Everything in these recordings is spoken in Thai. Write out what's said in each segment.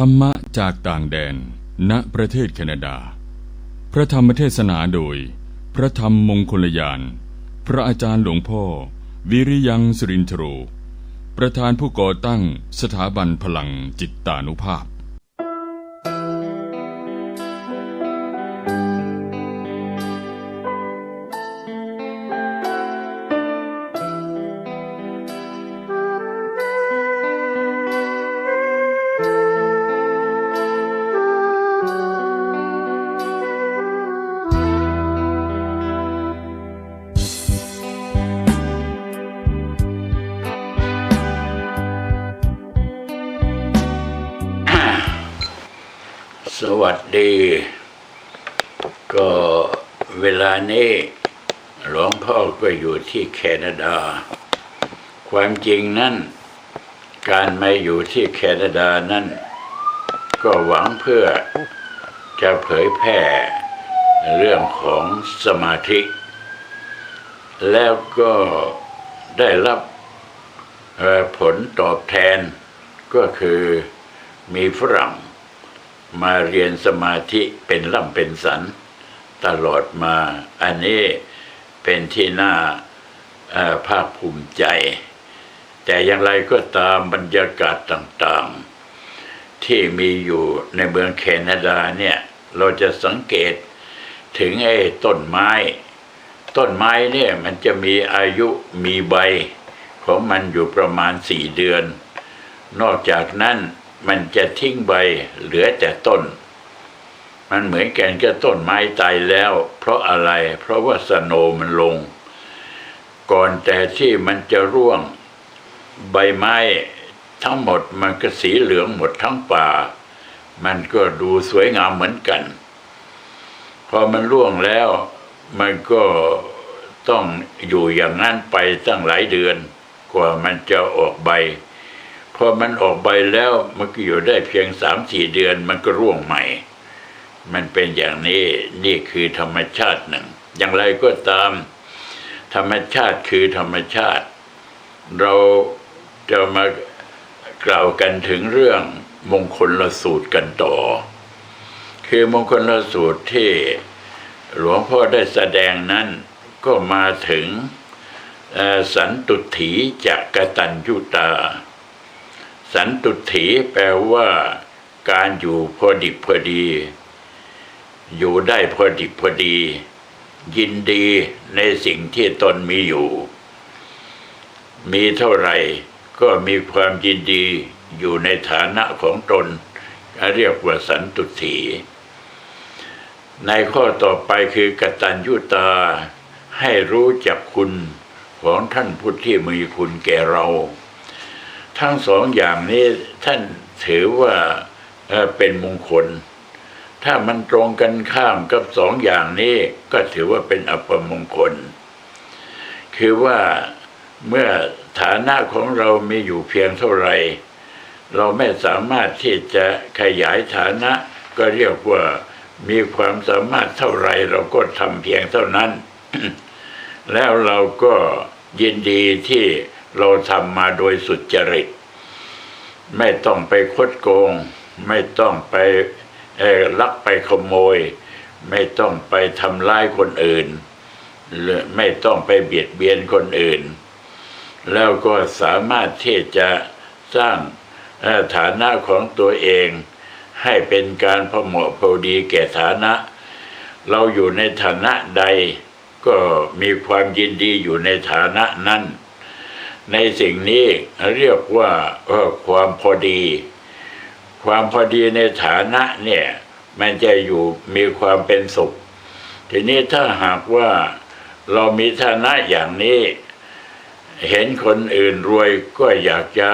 ธรรมะจากต่างแดน ณ ประเทศแคนาดา พระธรรมเทศนาโดย พระธรรมมงคลยาน พระอาจารย์หลวงพ่อ วิริยังสรินทโร ประธานผู้ก่อตั้งสถาบันพลังจิตตานุภาพ สวัสดี ก็เวลานี้หลวงพ่อก็อยู่ที่แคนาดา ความจริงนั้นการมาอยู่ที่แคนาดานั้นก็หวังเพื่อจะเผยแพร่เรื่องของสมาธิ แล้วก็ได้รับผลตอบแทนก็คือมีฝรั่ง มาเรียนสมาธิเป็นล่ำเป็นสัน ตลอดมา อันนี้เป็นที่น่าภาคภูมิใจ แต่อย่างไรก็ตามบรรยากาศต่างๆ ที่มีอยู่ในเมืองแคนาดาเนี่ย เราจะสังเกตถึงไอ้ต้นไม้ ต้นไม้เนี่ยมันจะมีอายุมีใบ ของมันอยู่ประมาณสี่เดือน นอกจากนั้น มันจะทิ้งใบเหลือแต่ต้น มันเหมือนกันกับต้นไม้ตายแล้ว เพราะอะไร เพราะว่าสโนมันลง ก่อนแต่ที่มันจะร่วง ใบไม้ทั้งหมดมันก็สีเหลืองหมดทั้งป่า มันก็ดูสวยงามเหมือนกัน พอมันร่วงแล้วมันก็ต้องอยู่อย่างนั้นไปตั้งหลายเดือน กว่ามันจะออกใบ พอมันออกใบแล้วมันก็อยู่ได้เพียงสามสี่เดือนมันก็ร่วงใหม่ มันเป็นอย่างนี้นี่คือธรรมชาติหนึ่ง อย่างไรก็ตาม ธรรมชาติคือธรรมชาติ เราจะมากล่าวกันถึงเรื่องมงคลละสูตรกันต่อ คือมงคลละสูตรที่หลวงพ่อได้แสดงนั้นก็มาถึงสันตุถีจะกตัญยุตา สันตุถีแปลว่าการอยู่พอดิบพอดี อยู่ได้พอดิบพอดี ยินดีในสิ่งที่ตนมีอยู่ มีเท่าไหร่ก็มีความยินดีอยู่ในฐานะของตน เรียกว่าสันตุถีในข้อต่อไปคือกตัญญูตาให้รู้จักคุณของท่านผู้ที่มีคุณแก่เรา ทั้งสองอย่างนี้ท่านถือว่าเป็นมงคล ถ้ามันตรงกันข้ามกับสองอย่างนี้ก็ถือว่าเป็นอัปมงคล คือว่าเมื่อฐานะของเรามีอยู่เพียงเท่าไร เราไม่สามารถที่จะขยายฐานะก็เรียกว่ามีความสามารถเท่าไรเราก็ทำเพียงเท่านั้น แล้วเราก็ยินดีที่ เราทำมาโดยสุจริต ไม่ต้องไปคดโกง ไม่ต้องไปลักไปขโมย ไม่ต้องไปทำร้ายคนอื่นไม่ต้องไปเบียดเบียนคนอื่น แล้วก็สามารถที่จะสร้างฐานะของตัวเอง ให้เป็นการพอเหมาะพอดีแก่ฐานะ เราอยู่ในฐานะใด ก็มีความยินดีอยู่ในฐานะนั้น ในสิ่งนี้เรียกว่าเอ่อความพอดี ความพอดีในฐานะเนี่ย มันจะอยู่มีความเป็นสุข ทีนี้ถ้าหากว่าเรามีฐานะอย่างนี้ เห็นคนอื่นรวยก็อยากจะ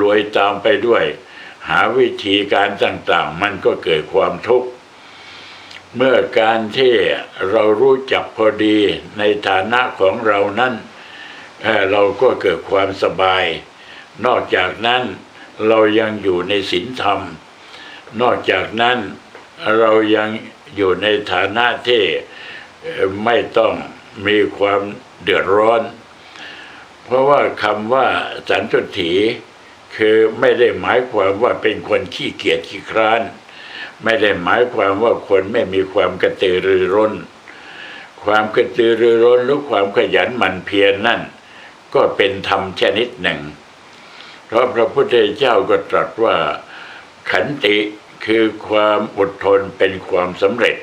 รวยตามไปด้วย หาวิธีการต่างๆ มันก็เกิดความทุกข์เมื่อการที่เรารู้จักพอดีในฐานะของเรานั้น เราก็เกิดความสบาย นอกจากนั้นเรายังอยู่ในศีลธรรม นอกจากนั้นเรายังอยู่ในฐานะที่ไม่ต้องมีความเดือดร้อน เพราะว่าคำว่าสันตุถีคือไม่ได้หมายความว่าเป็นคนขี้เกียจขี้คร้าน ไม่ได้หมายความว่าคนไม่มีความกระตือรือร้น ความกระตือรือร้นหรือความขยันหมั่นเพียรนนั่น ก็เป็นธรรมชนิดหนึ่ง เพราะพระพุทธเจ้าก็ตรัสว่าขันติคือความอดทนเป็นความสำเร็จ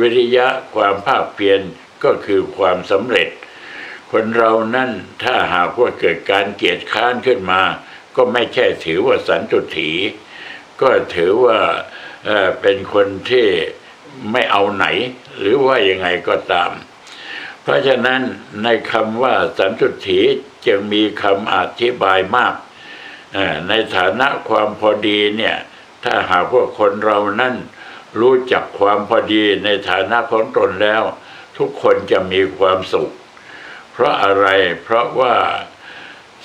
วิริยะความภาคเพียรก็คือความสำเร็จ คนเรานั่นถ้าหากว่าเกิดการเกียจค้านขึ้นมา ก็ไม่ใช่ถือว่าสันตุถีก็ถือว่าเอ่อเป็นคนที่ไม่เอาไหน หรือว่ายังไงก็ตาม เพราะฉะนั้นในคำว่าสันตุถีจึงมีคำอธิบายมาก ในฐานะความพอดีเนี่ยถ้าหากว่าคนเรานั่นรู้จักความพอดีในฐานะของตนแล้ว ทุกคนจะมีความสุข เพราะอะไรเพราะว่า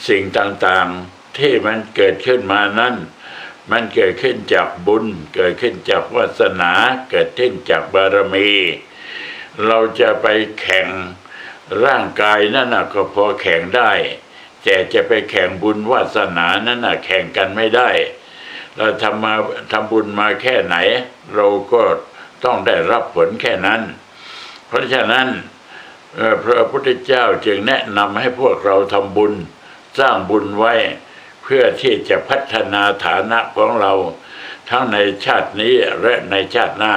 สิ่งต่างๆที่มันเกิดขึ้นมานั้นมันเกิดขึ้นจากบุญ เกิดขึ้นจากวาสนา เกิดขึ้นจากบารมี เราจะไปแข่งร่างกายนั่นนะก็พอแข่งได้ แต่จะไปแข่งบุญวาสนานั่นนะแข่งกันไม่ได้ เราทำมาทำบุญมาแค่ไหน เราก็ต้องได้รับผลแค่นั้น เพราะฉะนั้นพระพุทธเจ้าจึงแนะนำให้พวกเราทำบุญสร้างบุญไว้ เพื่อที่จะพัฒนาฐานะของเรา ทั้งในชาตินี้และในชาติหน้า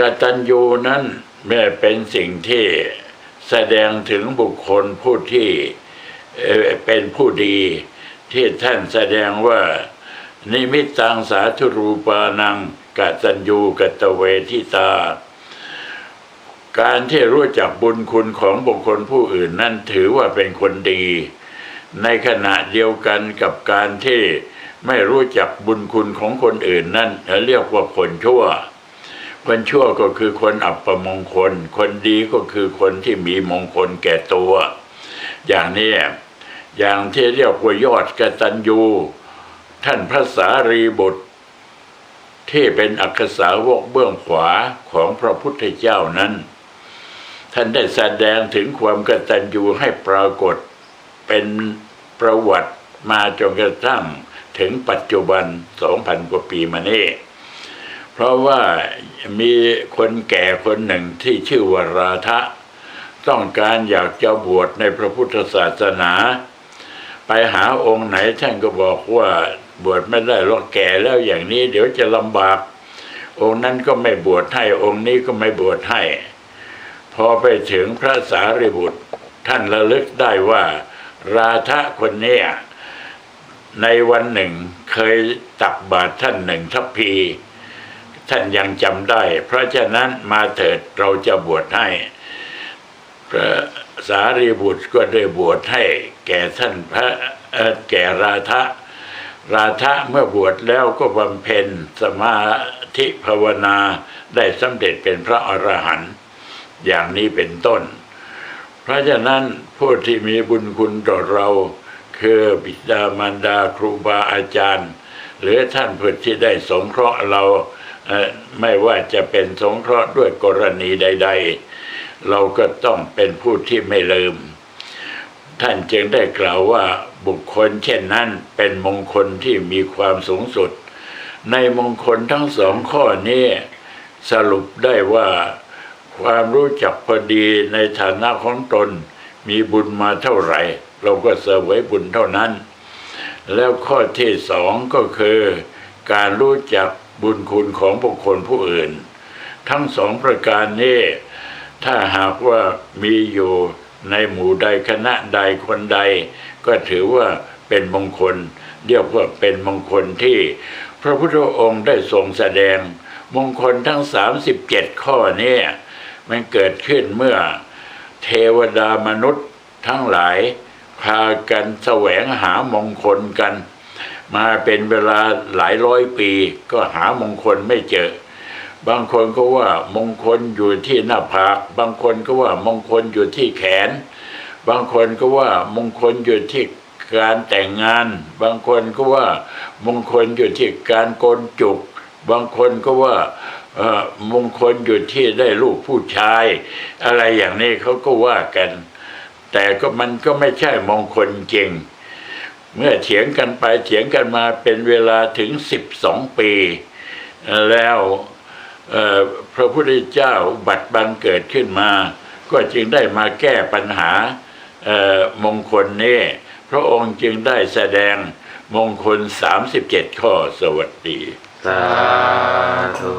กตัญญูนั้นแม้เป็นสิ่งที่แสดงถึงบุคคลผู้ที่เป็นผู้ดีที่ท่านแสดงว่า นิมิตตังสาธุรูปานังกตัญญูกตเวทิตา การที่รู้จักบุญคุณของบุคคลผู้อื่นนั่นถือว่าเป็นคนดี ในขณะเดียวกันกับการที่ไม่รู้จักบุญคุณของคนอื่นนั่นเรียกว่าคนชั่ว คนชั่วก็คือคนอับประมงคล คนดีก็คือคนที่มีมงคลแก่ตัว อย่างนี้อย่างที่เรียกว่ายอดกตัญญู ท่านพระสารีบุตร ที่เป็นอักษาวกเบื้องขวาของพระพุทธเจ้านั้น ท่านได้แสดงถึงความกตัญญูให้ปรากฏเป็นประวัติมาจนกระทั่งถึงปัจจุบันสองพันกว่าปีมานี้ เพราะว่ามีคนแก่คนหนึ่งที่ชื่อวาราทะ ต้องการอยากจะบวชในพระพุทธศาสนา ไปหาองค์ไหนท่านก็บอกว่าบวชไม่ได้หรอกแก่แล้วอย่างนี้เดี๋ยวจะลำบาก องค์นั้นก็ไม่บวชให้องค์นี้ก็ไม่บวชให้ พอไปถึงพระสารีบุตร ท่านระลึกได้ว่า ราธะคนเนี้ยในวันหนึ่งเคยตักบาตรท่านหนึ่งทัพพี ท่านยังจำได้ เพราะฉะนั้นมาเถิดเราจะบวชให้พระสารีบุตรก็ได้บวชให้ แก่ท่านพระแก่ราธะราธะเมื่อบวชแล้วก็บำเพ็ญสมาธิภาวนาได้สำเร็จเป็นพระอรหันต์อย่างนี้เป็นต้น เพราะฉะนั้นผู้ที่มีบุญคุณต่อเรา คือบิดามารดาครูบาอาจารย์ หรือท่านผู้ที่ได้สงเคราะห์เราไม่ว่าจะเป็นสงเคราะห์ด้วยกรณีใด ๆ เราก็ต้องเป็นผู้ที่ไม่ลืม ท่านจึงได้กล่าวว่าบุคคลเช่นนั้นเป็นมงคลที่มีความสูงสุด ในมงคลทั้งสองข้อนี้สรุปได้ว่าความรู้จักพอดีในฐานะของตน มีบุญมาเท่าไหร่ เราก็เสวยบุญเท่านั้น แล้วข้อที่สองก็คือ การรู้จักบุญคุณของบุคคลผู้อื่น ทั้งสองประการนี้ ถ้าหากว่ามีอยู่ในหมู่ใดคณะใดคนใด ก็ถือว่าเป็นมงคลเรียกว่าเป็นมงคลที่พระพุทธองค์ได้ทรงแสดง มงคลทั้ง 37 ข้อนี้มันเกิดขึ้นเมื่อเทวดามนุษย์ทั้งหลาย พากันแสวงหามงคลกัน มาเป็นเวลาหลายร้อยปี ก็หามงคลไม่เจอ บางคนก็ว่ามงคลอยู่ที่หน้าผาก บางคนก็ว่ามงคลอยู่ที่แขน บางคนก็ว่ามงคลอยู่ที่การแต่งงาน บางคนก็ว่ามงคลอยู่ที่การโกนจุก บางคนก็ว่ามงคลอยู่ที่ได้ลูกผู้ชาย อะไรอย่างนี้เขาก็ว่ากัน แต่ก็มันก็ไม่ใช่มงคลจริง เมื่อเถียงกันไปเถียงกันมาเป็นเวลาถึงสิบสองปี แล้วพระพุทธเจ้าบัตรบังเกิดขึ้นมา ก็จึงได้มาแก้ปัญหามงคลนี้พระองค์จึงได้แสดงมงคล 37 ข้อสวัสดี สาธุ